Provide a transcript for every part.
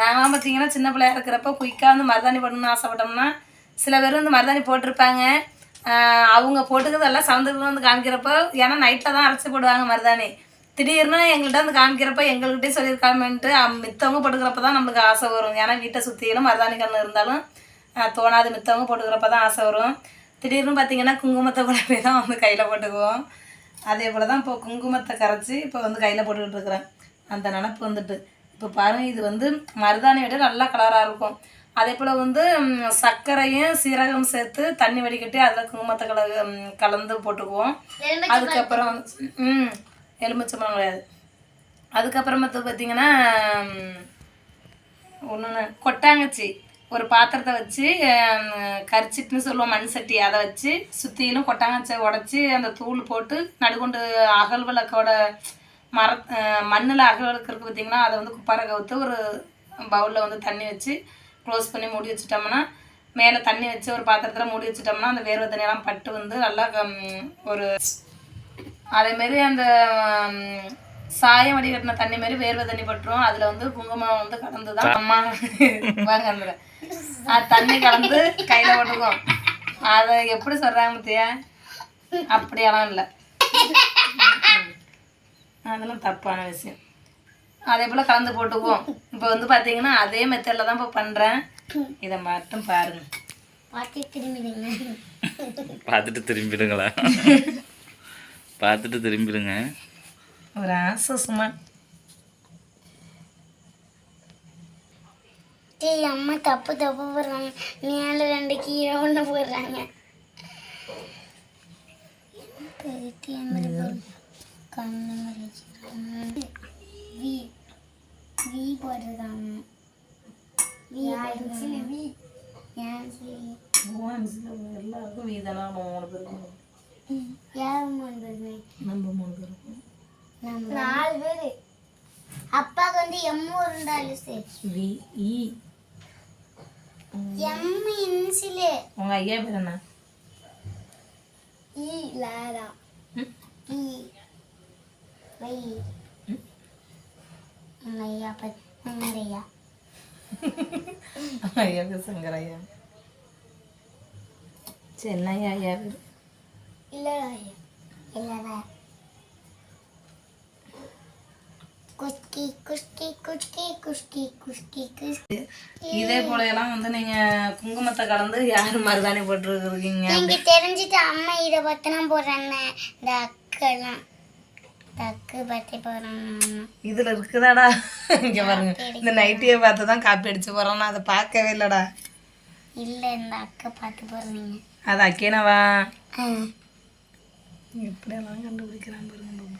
நாங்களாம் பார்த்தீங்கன்னா சின்ன பிள்ளையா இருக்கிறப்ப குயிக்காக வந்து மருதாணி போடணும்னு ஆசைப்பட்டோம்னா சில பேர் வந்து மருதாணி போட்டிருப்பாங்க. அவங்க போட்டுக்கிறதெல்லாம் சவுந்தரத்தில் வந்து காமிக்கிறப்போ ஏன்னா நைட்டில் தான் அரைச்சி போடுவாங்க மருதாணி. திடீர்னு எங்கள்கிட்ட வந்து காமிக்கிறப்ப எங்கள்கிட்டே சொல்லியிருக்காமன்ட்டு மித்தவங்க போட்டுக்கிறப்ப தான் நம்மளுக்கு ஆசை வரும். ஏன்னா வீட்டை சுற்றிலும் மருதாணி கண்ணு இருந்தாலும் தோணாது. மித்தவங்க போட்டுக்கிறப்ப தான் ஆசை வரும். திடீர்னு பார்த்தீங்கன்னா குங்குமத்தை கூட போய் தான் வந்து கையில் போட்டுக்குவோம். அதே போல் தான் இப்போ குங்குமத்தை கரைச்சி இப்போ வந்து கையில் போட்டுக்கிட்டு இருக்கிறேன். அந்த நினப்பு வந்துட்டு. இப்போ பாருங்க இது வந்து மருதாணி விட நல்லா கலராக இருக்கும். அதே போல் வந்து சர்க்கரையும் சீரகம் சேர்த்து தண்ணி வடிகட்டி அதில் குங்குமத்தை கல கலந்து போட்டுக்குவோம். அதுக்கப்புறம் ம் எலுமிச்சம்பழம் கிடையாது. அதுக்கப்புறம் வந்து பார்த்தீங்கன்னா ஒன்று கொட்டாங்கச்சி. ஒரு பாத்திரத்தை வச்சு கரிச்சிட்டுன்னு சொல்லுவோம் மண் சட்டி. அதை வச்சு சுற்றிலும் கொட்டாங்கச்சியை உடச்சி அந்த தூள் போட்டு நடுகொண்டு அகல் விளக்கோட மர மண்ணில் அகல் பார்த்திங்கன்னா இருக்குது அதை வந்து குப்பாரை கவுத்து ஒரு பவுலில் வந்து தண்ணி வச்சு க்ளோஸ் பண்ணி மூடி வச்சுட்டோம்னா மேலே தண்ணி வச்சு ஒரு பாத்திரத்தில் மூடி வச்சுட்டோம்னா அந்த வேர்வை தண்ணியெல்லாம் பட்டு வந்து நல்லா கம்- ஒரு அதேமாரி அந்த சாயம் வடிகட்டின தண்ணி மாதிரி வேர்வை தண்ணி பட்டுரும். அதில் வந்து குங்குமம் வந்து கலந்து தான் அம்மா வாங்க அந்த அது தண்ணி கலந்து கையில் போட்டுக்குவோம் அதை எப்படி சொல்கிறாங்க பத்தியா? அப்படியெல்லாம் இல்லை. அதெல்லாம் தப்பான விஷயம். அதே போல் கலந்து போட்டுக்குவோம். இப்போ வந்து பார்த்தீங்கன்னா அதே மெத்தடில் தான் இப்போ பண்ணுறேன் இதை மட்டும் பாருங்க. பார்த்துட்டு திரும்பிடுங்களா? பார்த்துட்டு திரும்பிடுங்க. ஒரு ஆசை சும்மா. டேய் அம்மா தப்பு தப்பு போடுறாங்க. மேலே ரெண்டு கீழே ஒன்று போடுறாங்க. கண்ணு மாதிரி வச்சுருக்காங்க வி வி போட்டிருக்காங்க வி போட்டிருக்காங்க. வி ஏன் வி எல்லாருக்கும் வீதெல்லாம் மூணு பேருக்கும் யார் மூணு பேருமே நம்ம மூணு பேருக்கும் நாலு பேர். அப்பாவுக்கு வந்து எம்மு இருந்தாலும் சரி வி இ எம்மு இன்சிலு. உங்கள் ஐயா பேர் என்ன? இ லாரா? இ. வை ஐயா இல்லடா குஸ்கி குஸ்கி குஸ்கி குஸ்கி குஸ்கி குஸ்கி இதே போல எல்லாம் வந்து நீங்க குங்குமத்தை கலந்து யார் மருதாணி போட்டுருக்கீங்க நீங்க தெரிஞ்சுட்டு அம்மா இதை பத்தினா போடுறாங்க. இந்த அக்கெல்லாம். அக்கு பத்தி போடுறாங்க இதுல இருக்குதாடா? இங்க பாருங்க. இந்த நைட்டியை பார்த்து தான் காப்பி அடிச்சு போறோம். நான் அதை பார்க்கவே இல்லடா. இல்லை இந்த அக்கை பார்த்து போடுறீங்க அது அக்கேனவா? எப்படியெல்லாம் கண்டுபிடிக்கிறான் பாருங்க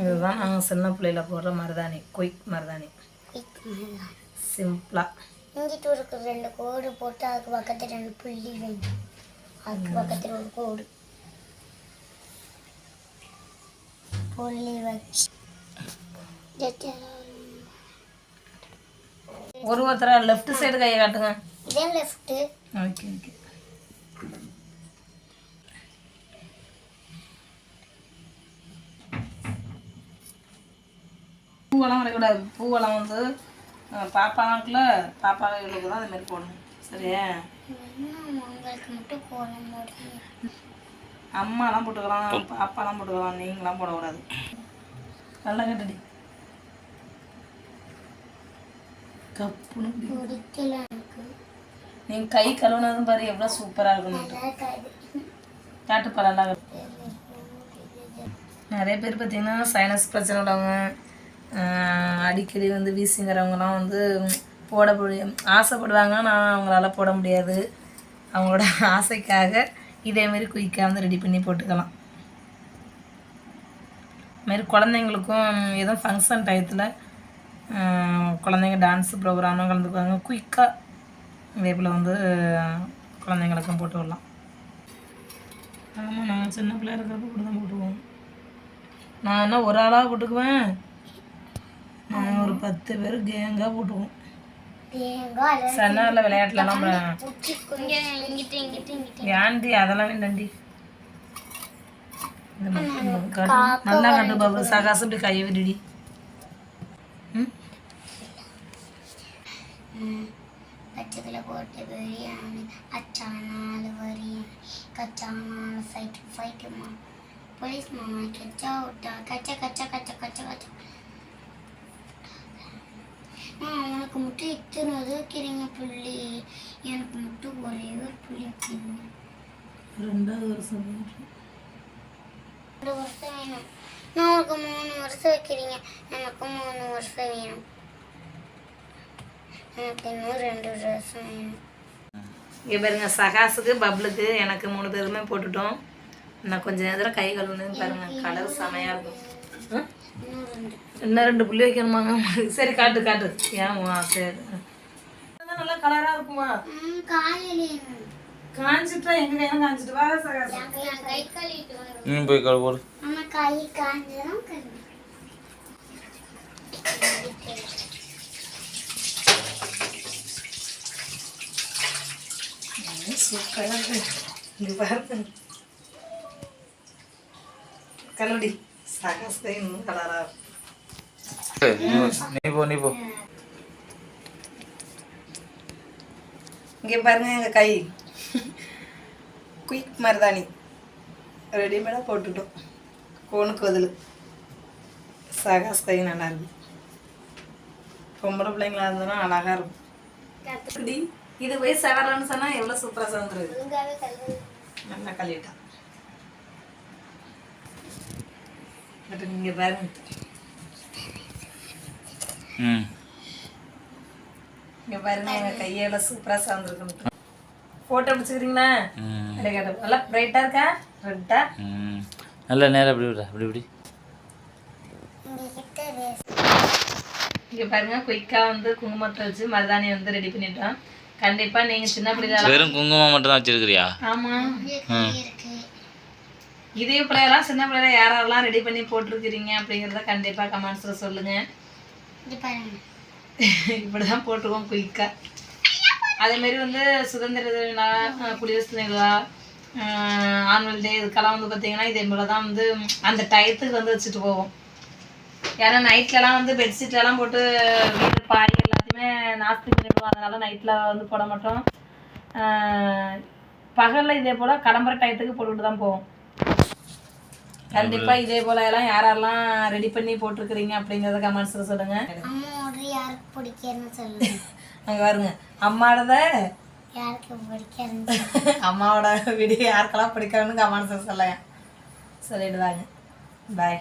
இதுதான் நாங்கள் சின்ன பிள்ளையில போடுற மருதாணி. குயிக் மருதாணி. சிம்பிளா இங்கிட்டு ஒரு ரெண்டு கோடு போட்டு அதுக்கு பக்கத்தில் ரெண்டு புள்ளி வேணும் அதுக்கு பக்கத்தில் ஒரு கோடு. புள்ளி வச்சு ஒரு ஒருத்தர லெஃப்ட் சைடு கையை காட்டுங்க. இதே லெஃப்ட்டு ஓகே ஓகே பூவெல்லாம் வரைக்கூடாது பூவெல்லாம் வந்து அஹ், பாப்பாங்களுக்குள்ள பாப்பாங்களுக்கு தான் அது மாதிரி போடணும். சரியா? மட்டும் அம்மாலாம் போட்டுக்கலாம் பாப்பாலாம் போட்டுக்கலாம் நீங்களாம் போடக்கூடாது. நல்லா கட்டடி கப்புன்னு. பிடிக்கல நீங்க கை கழுவுனதும் பாரு எவ்வளோ சூப்பராக இருக்கணும் நல்லா இருக்காது காட்டு நல்லா நிறைய பேர் பார்த்தீங்கன்னா சைனஸ் பிரச்சனை உள்ளவங்க அடிக்கடி வந்து வீசிங்கிறவங்கலாம் வந்து போட முடியும் ஆசைப்படுவாங்க நான் அவங்களால போட முடியாது. அவங்களோட ஆசைக்காக இதேமாரி குயிக்காக வந்து ரெடி பண்ணி போட்டுக்கலாம். மாரி குழந்தைங்களுக்கும் எதுவும் ஃபங்க்ஷன் டயத்தில் குழந்தைங்க டான்ஸ் ப்ரோக்ராம்லாம் கலந்துக்குவாங்க. குயிக்காக இதே போல் வந்து குழந்தைங்களுக்கும் போட்டு விடலாம். ஆமாம் நான் சின்ன பிள்ளையா இருக்கிறப்ப இப்படி தான் போட்டுக்குவோம். நான் என்ன ஒரு ஆளாக போட்டுக்குவேன்? நான் ஒரு பத்து பேர் கேங்காக போட்டுக்குவோம். இங்கிட்டு இங்கிட்டு ஏன்டி அதெல்லாம் வேண்டாண்டி. நல்லா கட்டு பாபு சகாசு இப்படி கையை விடுடி. போட்டு பிரியாணி அச்சானாலு வரியாணி கச்சானாலு ஃபைட்டு ஃபைட்டுமா போலீஸ் மாமா கச்சா விட்டா கச்ச கச்ச கச்ச கச்ச கச்ச ஆ உனக்கு மட்டும் இத்தனை இது வைக்கிறீங்க புள்ளி எனக்கு மட்டும் ஒரே ஒரு புள்ளி வைக்கிறீங்க ரெண்டு வருஷம் வேணும் நான் உனக்கு மூணு வருஷம் வைக்கிறீங்க எனக்கு மூணு வருஷம் வேணும் எனக்கு இன்னும் ரெண்டு வருஷம் வேணும் இங்கே பாருங்க சகாசுக்கு பப்ளுக்கு எனக்கு மூணு பேருமே போட்டுட்டோம் நான் கொஞ்சம் நேரத்தில் கை கழுவுனது பாருங்க கலர் செமையாக இருக்கும்? இன்னும் ரெண்டு புள்ளி வைக்கணுமாங்க சரி காட்டு காட்டு ஏமா சரி நல்லா கலராக இருக்குமா காஞ்சிட்டா எங்க கையில காஞ்சிட்டு வா சகாசு என் கை கழுவிட்டு வந்து நீ போய் கழுவு போடு அம்மா கை காஞ்சதும் கழுவி சூப்பராக இருக்கு இங்க பாருங்க கலடி சகாசு இன்னும் கலராக இருக்கும் நீ போ நீ போ இங்கே பாருங்க எங்கள் கை குயிக் மருதாணி. ரெடிமேடாக போட்டுட்டோம். கோனுக்கு பதில். சகாஸ் கை நல்லா இருக்கு. பொம்பளை பிள்ளைங்களா இருந்தனா அழகா இருக்கும். இது போய் செவரன்னு சொன்னால் எவ்வளோ சூப்பராக சேர்ந்துருக்கு நல்லா கழுவிட்டான் பட் நீங்கள் பாருங்க. ம். இங்கே பாருங்க எங்கள் கையெல்லாம் சூப்பராக சேர்ந்துருக்கு ஃபோட்டோ பிடிச்சிக்கிறீங்களா நல்லா பிரைட்டாக இருக்கா? ரெட்டா ம். நல்ல நேரம் அப்படி விட அப்படி இப்படி. இங்க கிட்ட வேஸ்ட் இங்கே பாருங்க குயிக்காக வந்து குங்குமத்தை வச்சு மருதாணி வந்து ரெடி பண்ணிட்டோம். கண்டிப்பாக நீங்கள் சின்ன பிள்ளைகளா வெறும் குங்குமம் மட்டும் தான் வச்சிருக்கிறியா? ஆமாம் இருக்கு இதே பிள்ளையெல்லாம் சின்ன பிள்ளைல யாரெல்லாம் ரெடி பண்ணி போட்டிருக்கிறீங்க அப்படிங்கிறத கண்டிப்பாக கமெண்ட்ஸில் சொல்லுங்கள் இப்படி தான் போட்டுருவோம் குயிக்காக அதேமாரி வந்து சுதந்திர தின குடியரசு தின விழா ஆனுவல் டே இதுக்கெல்லாம் வந்து பார்த்தீங்கன்னா இதே போல் தான் வந்து அந்த டயத்துக்கு வந்து வச்சுட்டு போவோம். ஏன்னா நைட்லலாம் வந்து பெட்ஷீட்லலாம் போட்டு வீடு பாய் எல்லாத்தையுமே நாஸ்தி பண்ணிடுவோம். அதனால நைட்டில் வந்து போட மாட்டோம். பகலில் இதே போல் கடம்பர டயத்துக்கு போட்டுட்டு தான் போவோம். கண்டிப்பாக இதே போல எல்லாம் யாரெல்லாம் ரெடி பண்ணி போட்டிருக்கிறீங்க அப்படிங்கிறத கமெண்ட்ஸில் சொல்லுங்கள் ஒரு யாருக்கு பிடிக்கிறன்னு சொல்லுங்க. அங்கே பாருங்க அம்மாவோட யாருக்கு பிடிக்கிறன்னு அம்மாவோட வீடியோ யாருக்கெல்லாம் பிடிக்கும்னு கமெண்ட்ஸ் சொல்லுங்க சொல்லிடுவாங்க. பாய்